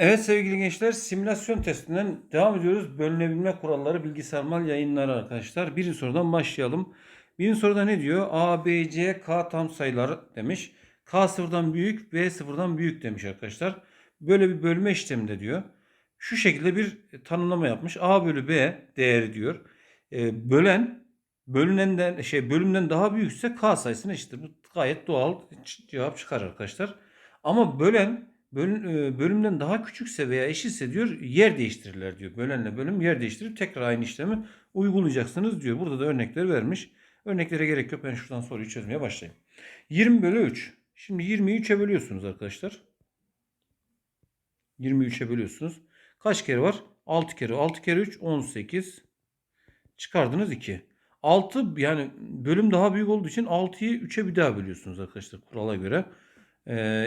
Evet sevgili gençler simülasyon testinden devam ediyoruz. Bölünebilme kuralları bilgisayar yayınları arkadaşlar. Birinci sorudan başlayalım. Birinci soruda ne diyor? A, B, C, K tam sayılar demiş. K sıfırdan büyük, B sıfırdan büyük demiş arkadaşlar. Böyle bir bölme işleminde diyor. Şu şekilde bir tanımlama yapmış. A bölü B değeri diyor. E, bölen bölünenden şey bölümden daha büyükse K sayısına eşittir. Bu gayet doğal cevap çıkar arkadaşlar. Ama bölen e, bölümden daha küçükse veya eşitse diyor yer değiştirirler diyor. Bölenle bölüm yer değiştirip tekrar aynı işlemi uygulayacaksınız diyor. Burada da örnekler vermiş. Örneklere gerek yok. Ben şuradan soruyu çözmeye başlayayım. 20 bölü 3. Şimdi 20'yi 3'e bölüyorsunuz arkadaşlar. 23'e bölüyorsunuz. Kaç kere var? 6 kere. 6 kere 3 18. Çıkardınız 2. 6 yani bölüm daha büyük olduğu için 6'yı 3'e bir daha bölüyorsunuz arkadaşlar kurala göre.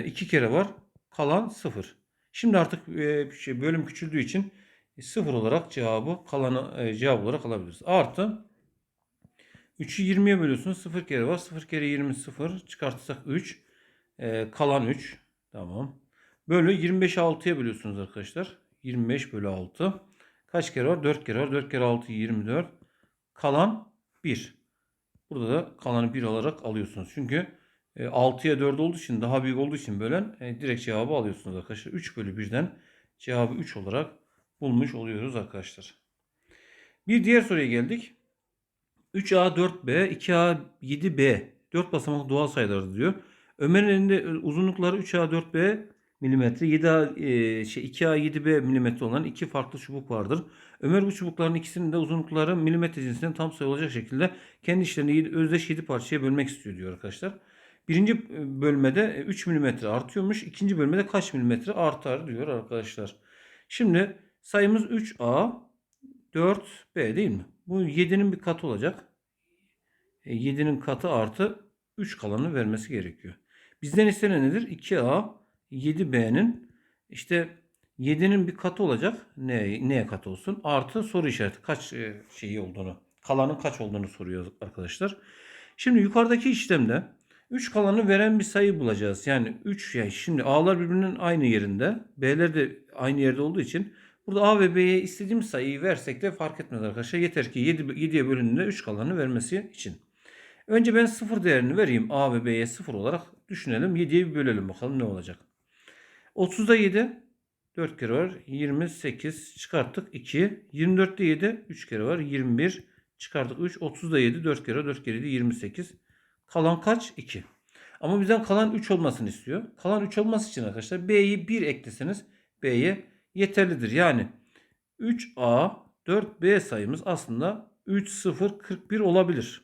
2 kere var. Kalan 0. Şimdi artık e, bölüm küçüldüğü için 0 olarak cevabı kalanı e, cevap olarak alabiliriz. Artı 3'ü 20'ye bölüyorsunuz. 0 kere var. 0 kere 20 0. Çıkartırsak 3. E, kalan 3. Tamam. Bölü 25'i 6'ya bölüyorsunuz arkadaşlar. 25 bölü 6. Kaç kere var? 4 kere var. 4 kere 6 24. Kalan 1. Burada da kalanı 1 olarak alıyorsunuz. Çünkü 6'ya 4 olduğu için daha büyük olduğu için bölen e, direkt cevabı alıyorsunuz arkadaşlar. 3 bölü 1'den cevabı 3 olarak bulmuş oluyoruz arkadaşlar. Bir diğer soruya geldik. 3A 4B 2A 7B 4 basamaklı doğal sayılar diyor. Ömer'in elinde uzunlukları 3A 4B milimetre 7A e, şey 2A 7B milimetre olan iki farklı çubuk vardır. Ömer bu çubukların ikisinin de uzunlukları milimetre cinsinden tam sayı olacak şekilde kendi işlerini özdeş 7 parçaya bölmek istiyor diyor arkadaşlar. Birinci e, bölmede 3 mm artıyormuş. ikinci bölmede kaç milimetre artar diyor arkadaşlar. Şimdi sayımız 3A 4B değil mi? Bu 7'nin bir katı olacak. 7'nin katı artı 3 kalanı vermesi gerekiyor. Bizden istenen nedir? 2A 7B'nin işte 7'nin bir katı olacak. Ne, neye katı olsun? Artı soru işareti kaç e, şeyi olduğunu, kalanın kaç olduğunu soruyor arkadaşlar. Şimdi yukarıdaki işlemde 3 kalanı veren bir sayı bulacağız. Yani 3 yani şimdi A'lar birbirinin aynı yerinde. B'ler de aynı yerde olduğu için burada A ve B'ye istediğim sayıyı versek de fark etmez arkadaşlar. Yeter ki 7, 7'ye bölündüğünde 3 kalanı vermesi için. Önce ben 0 değerini vereyim. A ve B'ye 0 olarak düşünelim. 7'ye bir bölelim bakalım ne olacak. 30'da 7 4 kere var. 28 çıkarttık 2. 24'te 7 3 kere var. 21 çıkarttık 3. 30'da 7 4 kere 4 kere 7 28. Kalan kaç? 2. Ama bizden kalan 3 olmasını istiyor. Kalan 3 olması için arkadaşlar B'yi 1 ekleseniz B'ye yeterlidir. Yani 3A 4B sayımız aslında 3 0 41 olabilir.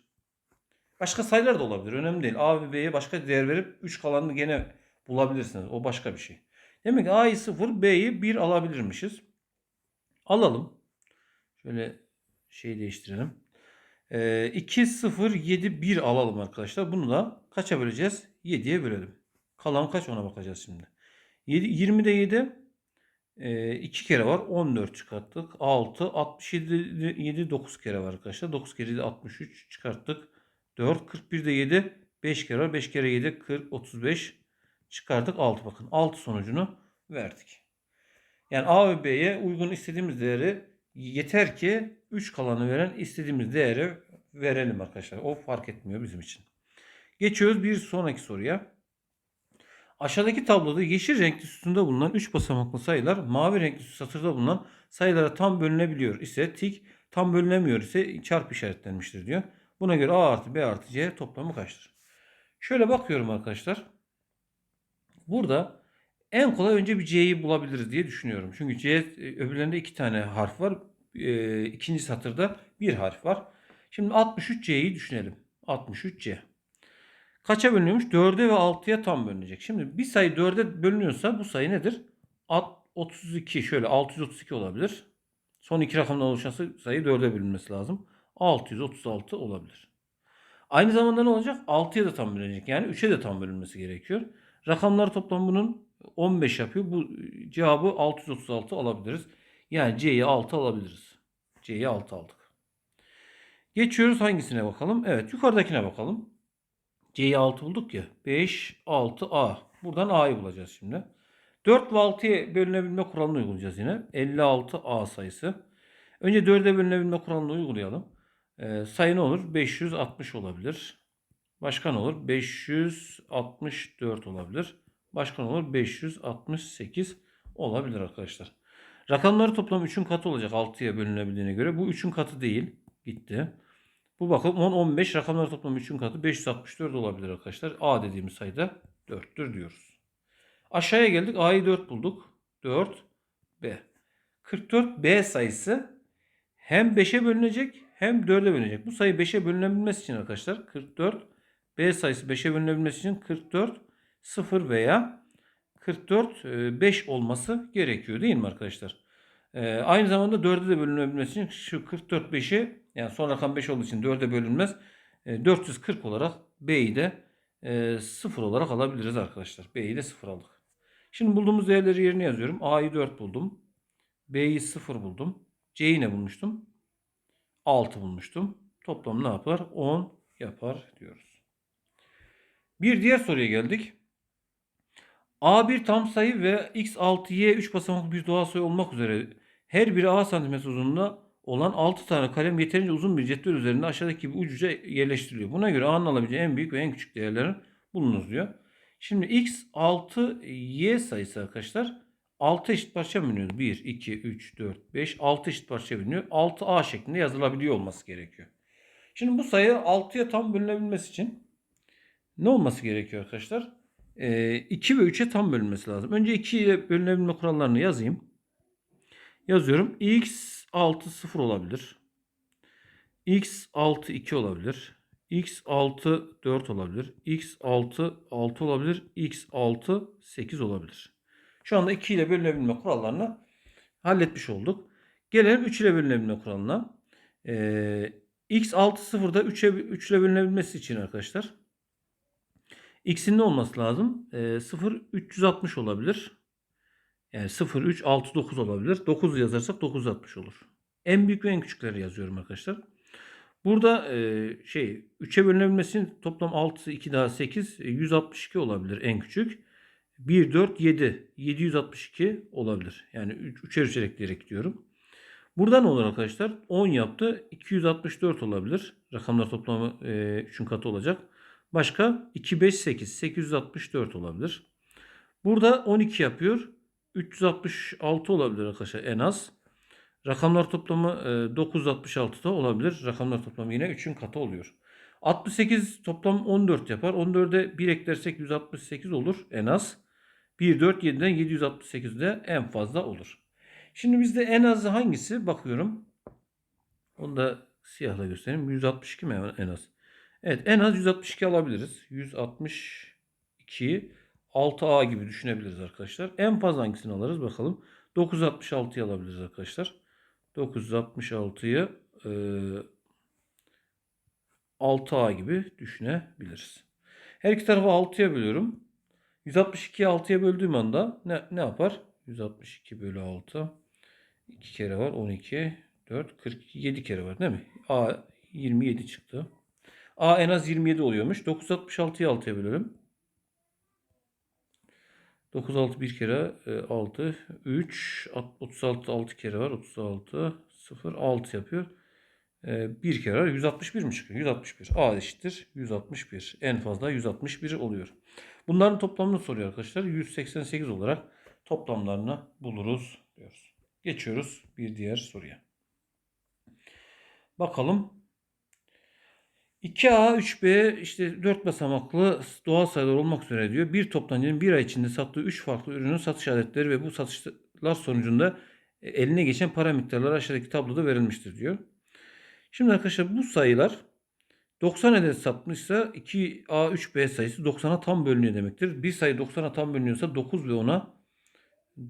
Başka sayılar da olabilir. Önemli değil. A ve B'ye başka değer verip 3 kalanını gene bulabilirsiniz. O başka bir şey. Demek ki A'yı 0, B'yi 1 alabilirmişiz. Alalım. Şöyle şey değiştirelim. 2, 0, 7, 1 alalım arkadaşlar. Bunu da kaça böleceğiz? 7'ye bölelim. Kalan kaç ona bakacağız şimdi. 7, 20'de 7 2 kere var. 14 çıkarttık. 6, 67, 7, 9 kere var arkadaşlar. 9 kere 7, 63 çıkarttık. 4, 41'de 7, 5 kere var. 5 kere 7, 40, 35 çıkardık. 6 bakın. 6 sonucunu verdik. Yani A ve B'ye uygun istediğimiz değeri yeter ki 3 kalanı veren istediğimiz değeri verelim arkadaşlar. O fark etmiyor bizim için. Geçiyoruz bir sonraki soruya. Aşağıdaki tabloda yeşil renkli sütunda bulunan 3 basamaklı sayılar mavi renkli satırda bulunan sayılara tam bölünebiliyor ise tik tam bölünemiyor ise çarp işaretlenmiştir diyor. Buna göre A artı B artı C toplamı kaçtır? Şöyle bakıyorum arkadaşlar. Burada en kolay önce bir C'yi bulabiliriz diye düşünüyorum. Çünkü C öbürlerinde iki tane harf var. E, ikinci satırda bir harf var. Şimdi 63C'yi düşünelim. 63C. Kaça bölünüyormuş? 4'e ve 6'ya tam bölünecek. Şimdi bir sayı 4'e bölünüyorsa bu sayı nedir? 32 şöyle 632 olabilir. Son iki rakamdan oluşan sayı 4'e bölünmesi lazım. 636 olabilir. Aynı zamanda ne olacak? 6'ya da tam bölünecek. Yani 3'e de tam bölünmesi gerekiyor. Rakamlar toplam bunun 15 yapıyor. Bu cevabı 636 alabiliriz. Yani C'yi 6 alabiliriz. C'yi 6 aldık. Geçiyoruz hangisine bakalım? Evet yukarıdakine bakalım. C'yi 6 bulduk ya. 5, 6, A. Buradan A'yı bulacağız şimdi. 4 ve 6'ya bölünebilme kuralını uygulayacağız yine. 56A sayısı. Önce 4'e bölünebilme kuralını uygulayalım. Ee, sayı ne olur? 560 olabilir. Başka ne olur? 564 olabilir. Başka ne olur? 568 olabilir arkadaşlar. Rakamları toplam 3'ün katı olacak 6'ya bölünebildiğine göre. Bu 3'ün katı değil. Gitti. Bu bakım 10, 15 rakamları toplam 3'ün katı 564 olabilir arkadaşlar. A dediğimiz sayıda 4'tür diyoruz. Aşağıya geldik. A'yı 4 bulduk. 4 B. 44 B sayısı hem 5'e bölünecek hem 4'e bölünecek. Bu sayı 5'e bölünebilmesi için arkadaşlar 44 B sayısı 5'e bölünebilmesi için 44 0 veya 44 e, 5 olması gerekiyor değil mi arkadaşlar? E, aynı zamanda 4'e de bölünebilmesi için şu 44 5'i yani son rakam 5 olduğu için 4'e bölünmez. E, 440 olarak B'yi de e, 0 olarak alabiliriz arkadaşlar. B'yi de 0 aldık. Şimdi bulduğumuz değerleri yerine yazıyorum. A'yı 4 buldum. B'yi 0 buldum. C'yi ne bulmuştum? 6 bulmuştum. Toplam ne yapar? 10 yapar diyoruz. Bir diğer soruya geldik. A bir tam sayı ve x6y 3 basamaklı bir doğal sayı olmak üzere her biri a santimetre uzunluğunda olan 6 tane kalem yeterince uzun bir cetvel üzerinde aşağıdaki gibi ucuca yerleştiriliyor. Buna göre a'nın alabileceği en büyük ve en küçük değerlerin bulunuz diyor. Şimdi x 6 y sayısı arkadaşlar 6 eşit parça bölünüyor. 1, 2, 3, 4, 5, 6 eşit parça bölünüyor. 6a şeklinde yazılabiliyor olması gerekiyor. Şimdi bu sayı 6'ya tam bölünebilmesi için ne olması gerekiyor arkadaşlar? Ee, 2 ve 3'e tam bölünmesi lazım. Önce 2 ile bölünebilme kurallarını yazayım. Yazıyorum. x 6 0 olabilir. x 6 2 olabilir. x 6 4 olabilir. x 6 6 olabilir. x 6 8 olabilir. Şu anda 2 ile bölünebilme kurallarını halletmiş olduk. Gelelim 3 ile bölünebilme kuralına. Ee, x 6 0'da 3'e 3 ile bölünebilmesi için arkadaşlar x'in ne olması lazım? Ee, 0 360 olabilir. Yani 0 3 6 9 olabilir. 9 yazarsak 960 olur. En büyük ve en küçükleri yazıyorum arkadaşlar. Burada e, şey 3'e bölünebilmesi için toplam 6 2 daha 8 e, 162 olabilir en küçük. 1 4 7 762 olabilir. Yani 3 üçer üçer ekleyerek gidiyorum. Burada ne olur arkadaşlar? 10 yaptı. 264 olabilir. Rakamlar toplamı e, 3'ün katı olacak. Başka 2 5 8 864 olabilir. Burada 12 yapıyor. 366 olabilir arkadaşlar en az. Rakamlar toplamı e, 966 da olabilir. Rakamlar toplamı yine 3'ün katı oluyor. 68 toplam 14 yapar. 14'e 1 eklersek 168 olur en az. 1 4 7'den 768 de en fazla olur. Şimdi bizde en azı hangisi? Bakıyorum. Onu da siyahla göstereyim. 162 mi en az? Evet en az 162 alabiliriz. 162 6A gibi düşünebiliriz arkadaşlar. En fazla hangisini alırız bakalım. 966'yı alabiliriz arkadaşlar. 966'yı e, 6A gibi düşünebiliriz. Her iki tarafı 6'ya bölüyorum. 162'yi 6'ya böldüğüm anda ne, ne yapar? 162 bölü 6. 2 kere var. 12, 4, 42, 7 kere var değil mi? A 27 çıktı. A en az 27 oluyormuş. 966'yı 6'ya bölelim. 9 6 bir kere 6 3 36 6 kere var 36 0 6 yapıyor. E, bir kere var 161 mi çıkıyor? 161. A eşittir 161. En fazla 161 oluyor. Bunların toplamını soruyor arkadaşlar. 188 olarak toplamlarını buluruz diyoruz. Geçiyoruz bir diğer soruya. Bakalım 2A, 3B işte 4 basamaklı doğal sayılar olmak üzere diyor. Bir toptancının bir ay içinde sattığı 3 farklı ürünün satış adetleri ve bu satışlar sonucunda e, eline geçen para miktarları aşağıdaki tabloda verilmiştir diyor. Şimdi arkadaşlar bu sayılar 90 adet satmışsa 2A, 3B sayısı 90'a tam bölünüyor demektir. Bir sayı 90'a tam bölünüyorsa 9 ve 10'a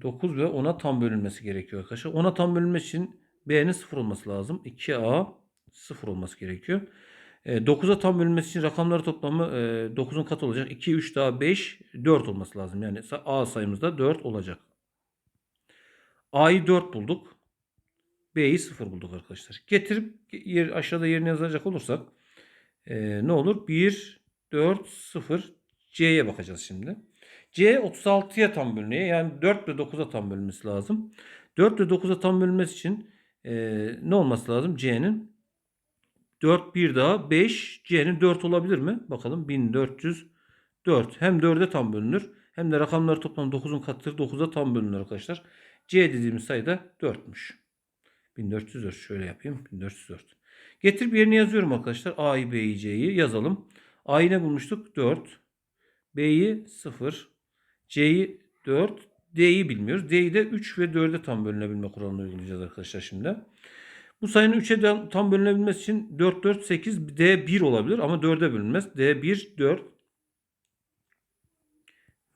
9 ve 10'a tam bölünmesi gerekiyor arkadaşlar. 10'a tam bölünmesi için B'nin 0 olması lazım. 2A 0 olması gerekiyor. 9'a tam bölünmesi için rakamları toplamı 9'un katı olacak. 2, 3 daha 5, 4 olması lazım. Yani A sayımızda 4 olacak. A'yı 4 bulduk. B'yi 0 bulduk arkadaşlar. Getirip yer, aşağıda yerini yazacak olursak ne olur? 1, 4, 0. C'ye bakacağız şimdi. C 36'ya tam bölünüyor. Yani 4 ve 9'a tam bölünmesi lazım. 4 ve 9'a tam bölünmesi için e, ne olması lazım? C'nin 4 bir daha 5. C'nin 4 olabilir mi? Bakalım 1404. Hem 4'e tam bölünür. Hem de rakamları toplam 9'un katıdır. 9'a tam bölünür arkadaşlar. C dediğimiz sayı da 4'müş. 1404 şöyle yapayım. 1404. Getirip yerine yazıyorum arkadaşlar. A'yı, B'yi, C'yi yazalım. A'yı ne bulmuştuk? 4. B'yi 0. C'yi 4. D'yi bilmiyoruz. D'yi de 3 ve 4'e tam bölünebilme kuralını uygulayacağız arkadaşlar şimdi. Bu sayının 3'e de tam bölünebilmesi için 4, 4, 8, D 1 olabilir ama 4'e bölünmez. D 1, 4.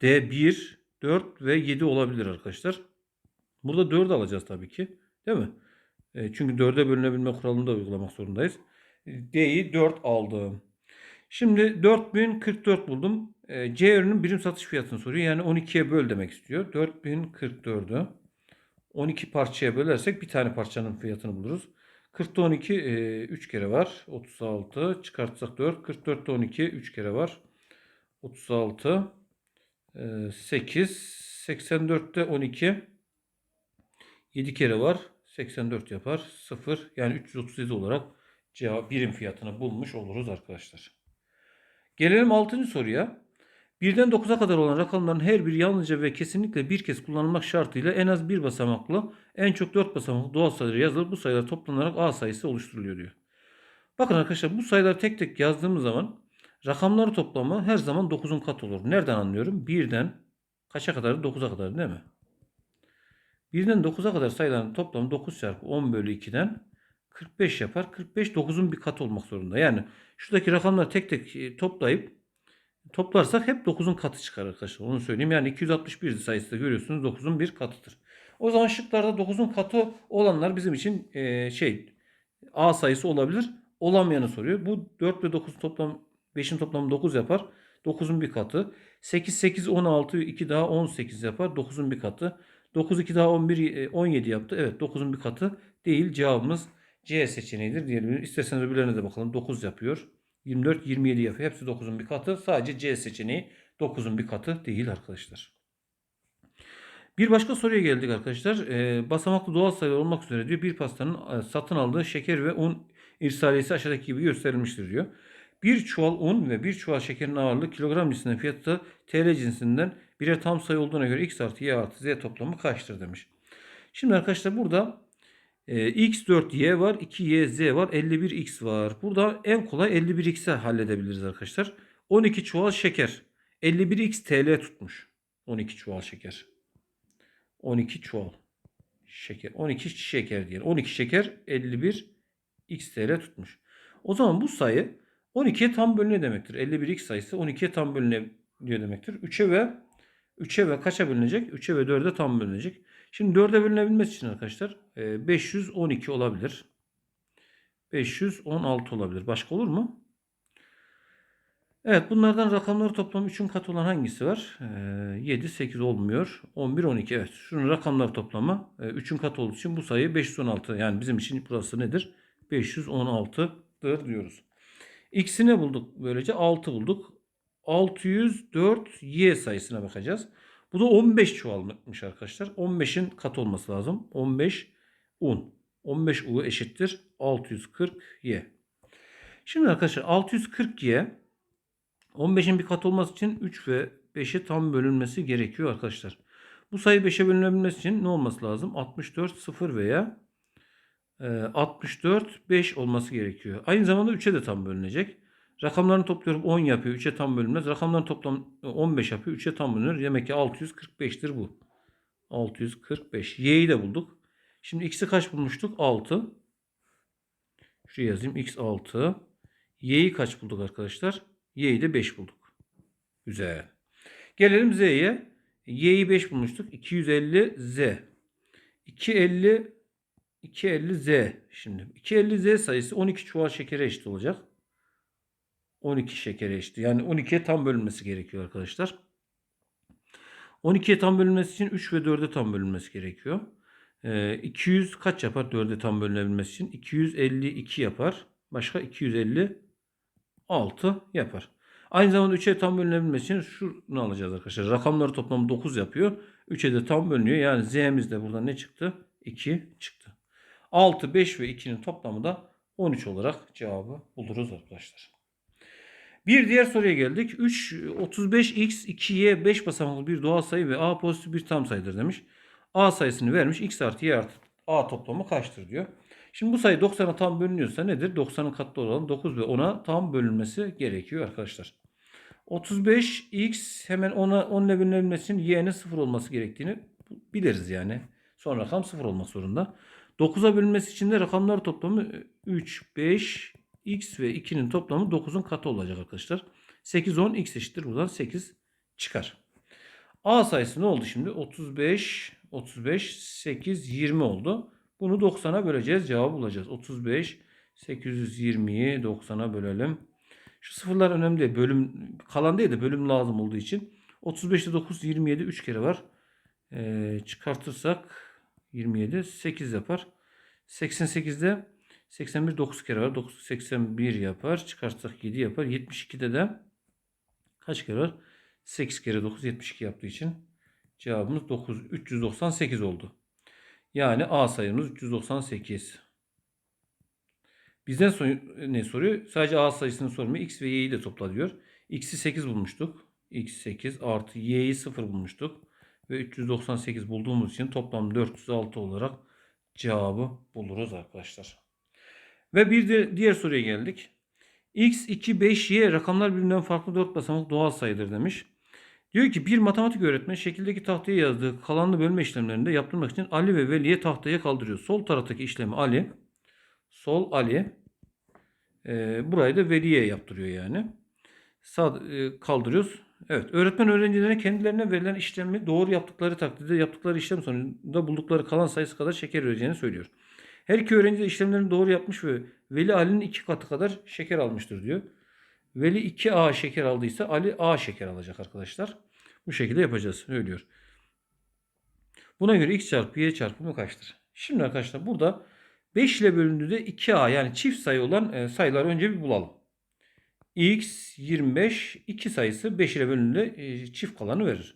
D 1, 4 ve 7 olabilir arkadaşlar. Burada 4 alacağız tabii ki. Değil mi? E, çünkü 4'e bölünebilme kuralını da uygulamak zorundayız. D'yi 4 aldım. Şimdi 4044 buldum. E, C ürünün birim satış fiyatını soruyor. Yani 12'ye böl demek istiyor. 4044'ü 12 parçaya bölersek bir tane parçanın fiyatını buluruz. 40'ta 12 e, 3 kere var. 36 çıkartsak 4. 44'te 12 3 kere var. 36 e, 8 84'te 12 7 kere var. 84 yapar. 0 yani 337 olarak cevap birim fiyatını bulmuş oluruz arkadaşlar. Gelelim 6. soruya. Birden 9'a kadar olan rakamların her biri yalnızca ve kesinlikle bir kez kullanılmak şartıyla en az bir basamaklı en çok 4 basamaklı doğal sayıları yazılır. Bu sayılar toplanarak A sayısı oluşturuluyor diyor. Bakın arkadaşlar bu sayıları tek tek yazdığımız zaman rakamları toplamı her zaman 9'un katı olur. Nereden anlıyorum? Birden kaça kadar? 9'a kadar değil mi? Birden 9'a kadar sayıların toplamı 9 çarpı 10 bölü 2'den 45 yapar. 45 9'un bir katı olmak zorunda. Yani şuradaki rakamları tek tek e, toplayıp toplarsak hep 9'un katı çıkar arkadaşlar. Onu söyleyeyim. Yani 261 sayısı da görüyorsunuz 9'un bir katıdır. O zaman şıklarda 9'un katı olanlar bizim için e, şey A sayısı olabilir. Olamayanı soruyor. Bu 4 ve 9 toplam 5'in toplamı 9 yapar. 9'un bir katı. 8 8 16 2 daha 18 yapar. 9'un bir katı. 9 2 daha 11 17 yaptı. Evet 9'un bir katı değil. Cevabımız C seçeneğidir diyelim. İsterseniz öbürlerine de bakalım. 9 yapıyor. 24 27 yapıyor. Hepsi 9'un bir katı. Sadece C seçeneği 9'un bir katı değil arkadaşlar. Bir başka soruya geldik arkadaşlar. E, basamaklı doğal sayılar olmak üzere diyor bir pastanın e, satın aldığı şeker ve un irsaliyesi aşağıdaki gibi gösterilmiştir diyor. Bir çuval un ve bir çuval şekerin ağırlığı kilogram cinsinden fiyatı TL cinsinden birer tam sayı olduğuna göre x artı y artı z toplamı kaçtır demiş. Şimdi arkadaşlar burada e, x4y var 2yz var 51x var. Burada en kolay 51x'e halledebiliriz arkadaşlar. 12 çuval şeker 51x TL tutmuş. 12 çuval şeker. 12 çuval şeker. 12 şeker diyelim. 12 şeker 51 x TL tutmuş. O zaman bu sayı 12'ye tam bölünüyor demektir. 51x sayısı 12'ye tam bölünüyor demektir. 3'e ve 3'e ve kaça bölünecek? 3'e ve 4'e tam bölünecek. Şimdi 4'e bölünebilmesi için arkadaşlar 512 olabilir. 516 olabilir. Başka olur mu? Evet bunlardan rakamları toplam 3'ün katı olan hangisi var? 7, 8 olmuyor. 11, 12 evet. Şunun rakamları toplamı 3'ün katı olduğu için bu sayı 516. Yani bizim için burası nedir? 516'dır diyoruz. X'i ne bulduk böylece? 6 bulduk. 604 Y sayısına bakacağız. Bu da 15 çuvalmış arkadaşlar. 15'in kat olması lazım. 15 un. 15 U eşittir 640 Y. Şimdi arkadaşlar 640 Y 15'in bir kat olması için 3 ve 5'e tam bölünmesi gerekiyor arkadaşlar. Bu sayı 5'e bölünebilmesi için ne olması lazım? 64 0 veya 64 e, 5 olması gerekiyor. Aynı zamanda 3'e de tam bölünecek. Rakamlarını topluyorum 10 yapıyor. 3'e tam bölünmez. Rakamların toplam 15 yapıyor. 3'e tam bölünür. Demek ki 645'tir bu. 645. Y'yi de bulduk. Şimdi x'i kaç bulmuştuk? 6. Şuraya yazayım. x 6. Y'yi kaç bulduk arkadaşlar? Y'yi de 5 bulduk. Güzel. Gelelim Z'ye. Y'yi 5 bulmuştuk. 250 Z. 250 250 Z. Şimdi 250 Z sayısı 12 çuval şekere eşit olacak. 12 şekere eşit. Yani 12'ye tam bölünmesi gerekiyor arkadaşlar. 12'ye tam bölünmesi için 3 ve 4'e tam bölünmesi gerekiyor. Ee, 200 kaç yapar 4'e tam bölünebilmesi için? 252 yapar. Başka 256 yapar. Aynı zamanda 3'e tam bölünebilmesi için şunu alacağız arkadaşlar. Rakamları toplamı 9 yapıyor. 3'e de tam bölünüyor. Yani z'miz de burada ne çıktı? 2 çıktı. 6, 5 ve 2'nin toplamı da 13 olarak cevabı buluruz arkadaşlar. Bir diğer soruya geldik. 3, 35x, 2y 5 basamaklı bir doğal sayı ve a pozitif bir tam sayıdır demiş. A sayısını vermiş. x artı y artı a toplamı kaçtır diyor. Şimdi bu sayı 90'a tam bölünüyorsa nedir? 90'ın katlı olan 9 ve 10'a tam bölünmesi gerekiyor arkadaşlar. 35x hemen 10'a 10 ile bölünebilmesi için y'nin 0 olması gerektiğini biliriz yani. Son rakam 0 olmak zorunda. 9'a bölünmesi için de rakamlar toplamı 3, 5, x ve 2'nin toplamı 9'un katı olacak arkadaşlar. 8, 10, x eşittir. Buradan 8 çıkar. A sayısı ne oldu şimdi? 35, 35, 8, 20 oldu. Bunu 90'a böleceğiz. Cevabı bulacağız. 35, 820'yi 90'a bölelim. Şu sıfırlar önemli değil. Bölüm kalan değil de bölüm lazım olduğu için. 35'te 9, 27 3 kere var. Ee, çıkartırsak 27 8 yapar. 88'de 81 9 kere var. 9 81 yapar. Çıkartsak 7 yapar. 72'de de kaç kere var? 8 kere 9 72 yaptığı için cevabımız 9 398 oldu. Yani A sayımız 398. Bizden son, ne soruyor? Sadece A sayısını sormuyor. X ve Y'yi de topla diyor. X'i 8 bulmuştuk. X 8 artı Y'yi 0 bulmuştuk. Ve 398 bulduğumuz için toplam 406 olarak cevabı buluruz arkadaşlar. Ve bir de diğer soruya geldik. X, 2, 5, Y rakamlar birbirinden farklı 4 basamak doğal sayıdır demiş. Diyor ki bir matematik öğretmeni şekildeki tahtaya yazdığı kalanlı bölme işlemlerinde yaptırmak için Ali ve Veli'ye tahtaya kaldırıyor. Sol taraftaki işlemi Ali, sol Ali, e, burayı da Veli'ye yaptırıyor yani. Sağ, e, kaldırıyoruz. Evet, öğretmen öğrencilerine kendilerine verilen işlemi doğru yaptıkları takdirde yaptıkları işlem sonunda buldukları kalan sayısı kadar şeker vereceğini söylüyor. Her iki öğrenci de işlemlerini doğru yapmış ve Veli Ali'nin iki katı kadar şeker almıştır diyor. Veli 2A şeker aldıysa Ali A şeker alacak arkadaşlar. Bu şekilde yapacağız. Söylüyor. Buna göre x çarpı y çarpımı kaçtır? Şimdi arkadaşlar burada 5 ile bölündüğünde 2A yani çift sayı olan e, sayıları önce bir bulalım. x 25 2 sayısı 5 ile bölündüğünde e, çift kalanı verir.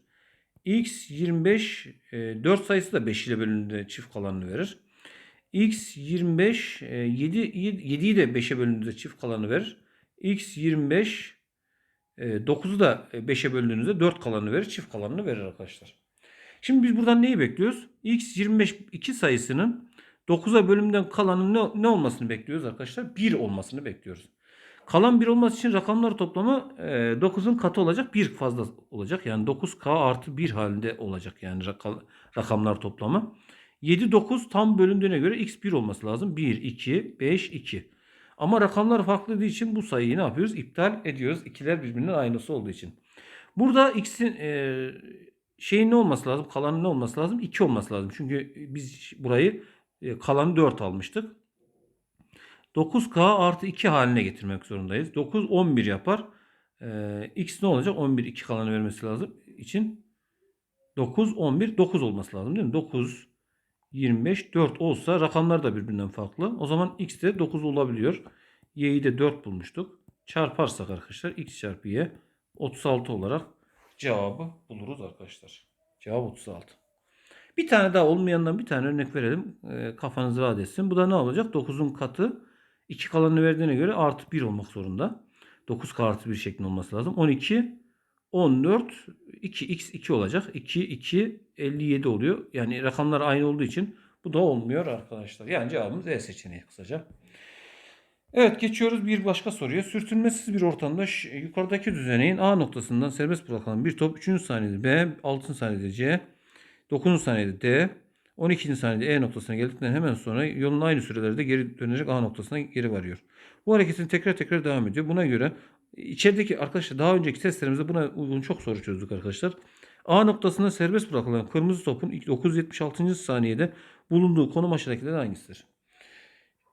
x 25 4 sayısı da 5 ile bölündüğünde çift kalanını verir. x 25 7 7'yi de 5'e bölündüğünde çift kalanı verir. X 25 9'u da 5'e böldüğünüzde 4 kalanını verir. Çift kalanını verir arkadaşlar. Şimdi biz buradan neyi bekliyoruz? x 25 2 sayısının 9'a bölümden kalanın ne, ne olmasını bekliyoruz arkadaşlar? 1 olmasını bekliyoruz. Kalan 1 olması için rakamlar toplamı 9'un katı olacak. 1 fazla olacak. Yani 9k artı 1 halinde olacak. Yani rakamlar toplamı. 7 9 tam bölündüğüne göre x 1 olması lazım. 1 2 5 2. Ama rakamlar farklı olduğu için bu sayıyı ne yapıyoruz? İptal ediyoruz. İkiler birbirinin aynısı olduğu için. Burada x'in e, şeyin ne olması lazım? Kalanın ne olması lazım? 2 olması lazım. Çünkü biz burayı e, kalanı 4 almıştık. 9k artı 2 haline getirmek zorundayız. 9 11 yapar. E, x ne olacak? 11 2 kalanı vermesi lazım. için 9 11 9 olması lazım değil mi? 9 25, 4 olsa rakamlar da birbirinden farklı. O zaman x de 9 olabiliyor. Y'yi de 4 bulmuştuk. Çarparsak arkadaşlar x çarpı y 36 olarak cevabı buluruz arkadaşlar. Cevap 36. Bir tane daha olmayandan bir tane örnek verelim. E, kafanız rahat etsin. Bu da ne olacak? 9'un katı 2 kalanını verdiğine göre artı 1 olmak zorunda. 9 artı 1 şeklinde olması lazım. 12 14 2 x 2 olacak. 2 2 57 oluyor. Yani rakamlar aynı olduğu için bu da olmuyor arkadaşlar. Yani cevabımız E seçeneği kısaca. Evet geçiyoruz bir başka soruya. Sürtünmesiz bir ortamda yukarıdaki düzeneğin A noktasından serbest bırakılan bir top 3. saniyede B, 6. saniyede C, 9. saniyede D, 12. saniyede E noktasına geldikten hemen sonra yolun aynı sürelerde geri dönecek A noktasına geri varıyor. Bu hareketin tekrar tekrar devam ediyor. Buna göre içerideki arkadaşlar daha önceki testlerimizde buna uygun çok soru çözdük arkadaşlar. A noktasında serbest bırakılan kırmızı topun 976. saniyede bulunduğu konum aşağıdakilerden hangisidir?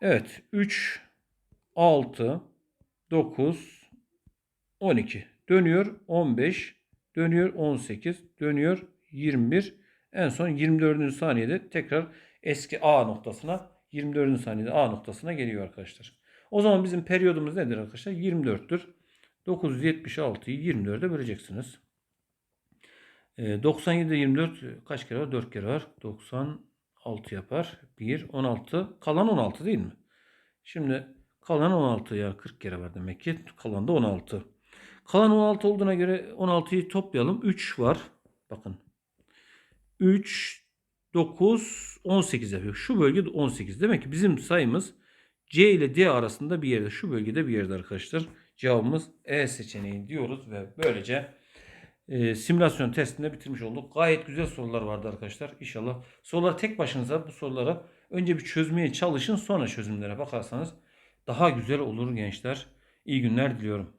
Evet 3, 6, 9, 12 dönüyor 15 dönüyor 18 dönüyor 21 en son 24. saniyede tekrar eski A noktasına 24. saniyede A noktasına geliyor arkadaşlar. O zaman bizim periyodumuz nedir arkadaşlar? 24'tür. 976'yı 24'e böleceksiniz. E, 97 24 kaç kere var? 4 kere var. 96 yapar. 1 16 kalan 16 değil mi? Şimdi kalan 16 ya 40 kere var demek ki. Kalan da 16. Kalan 16 olduğuna göre 16'yı toplayalım. 3 var. Bakın. 3 9 18 yapıyor. Şu bölge 18. Demek ki bizim sayımız C ile D arasında bir yerde. Şu bölgede bir yerde arkadaşlar. Cevabımız E seçeneği diyoruz ve böylece e, simülasyon testinde bitirmiş olduk. Gayet güzel sorular vardı arkadaşlar. İnşallah soruları tek başınıza bu sorulara önce bir çözmeye çalışın sonra çözümlere bakarsanız daha güzel olur gençler. İyi günler diliyorum.